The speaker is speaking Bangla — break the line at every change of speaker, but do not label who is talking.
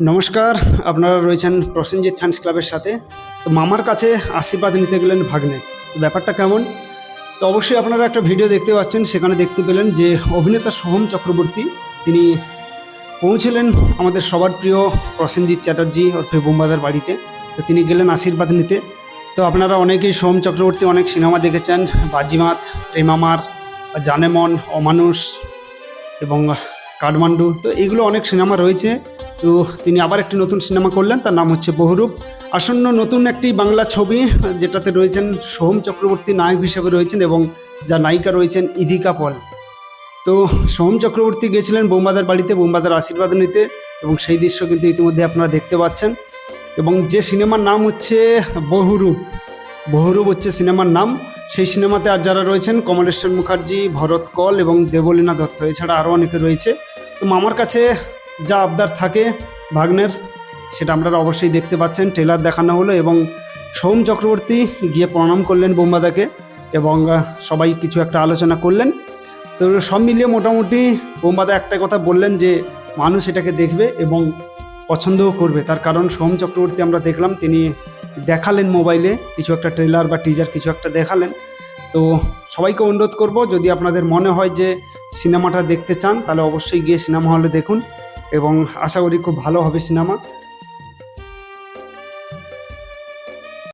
নমস্কার, আপনারা রয়েছেন প্রসেনজিৎ ফ্যান্স ক্লাবের সাথে। তো মামার কাছে আশীর্বাদ নিতে গেলেন ভাগ্নে। ব্যাপারটা কেমন? তো অবশ্যই আপনারা একটা ভিডিও দেখতে পাচ্ছেন, সেখানে দেখতে পেলেন যে অভিনেতা সোহম চক্রবর্তী, তিনি পৌঁছলেন আমাদের সবার প্রিয় প্রসেনজিৎ চ্যাটার্জি ওরফে বোম্বাদার বাড়িতে। তো তিনি গেলেন আশীর্বাদ নিতে। তো আপনারা অনেকেই সোহম চক্রবর্তী অনেক সিনেমা দেখেছেন, বাজিমাত প্রেমামার জানেমন, অমানুষ এবং কাঠমান্ডু। তো এগুলো অনেক সিনেমা রয়েছে। তো তিনি আবার একটি নতুন সিনেমা করলেন, তার নাম হচ্ছে বহুরূপ। আসন্ন নতুন একটি বাংলা ছবি, যেটাতে রয়েছেন সোহম চক্রবর্তী, নায়ক হিসেবে রয়েছেন এবং যা নায়িকা রয়েছেন ইদিকা পল। তো সোহম চক্রবর্তী গিয়েছিলেন বোম্বাদার বাড়িতে, বোম্বাদার আশীর্বাদ নিতে এবং সেই দৃশ্য কিন্তু ইতিমধ্যে আপনারা দেখতে পাচ্ছেন। এবং যে সিনেমার নাম হচ্ছে বহুরূপ বহুরূপ হচ্ছে সিনেমার নাম। সেই সিনেমাতে আর যারা রয়েছেন, কমলেশ্বর মুখার্জি, ভরত কল এবং দেবলীনা দত্ত, এছাড়া আরও অনেকে রয়েছে। তো মামার কাছে যা আবদার থাকে ভাগ্নের, সেটা আপনারা অবশ্যই দেখতে পাচ্ছেন ট্রেলার দেখানো হলো এবং সোম চক্রবর্তী গিয়ে প্রণাম করলেন বোম্বাদাকে এবং সবাই কিছু একটা আলোচনা করলেন। তো সব মিলিয়ে মোটামুটি বোম্বাদা একটা কথা বললেন যে, মানুষ এটাকে দেখবে এবং পছন্দও করবে। তার কারণ সোম চক্রবর্তী আমরা দেখলাম, তিনি দেখালেন মোবাইলে, কিছু একটা ট্রেলার বা টিজার কিছু একটা দেখালেন। তো সবাইকে অনুরোধ করব, যদি আপনাদের মনে হয় যে, সিনেমাটা দেখতে চান, তাহলে অবশ্যই গিয়ে সিনেমা হলে দেখুন। এবং আশা করি খুব ভালো হবে সিনেমা।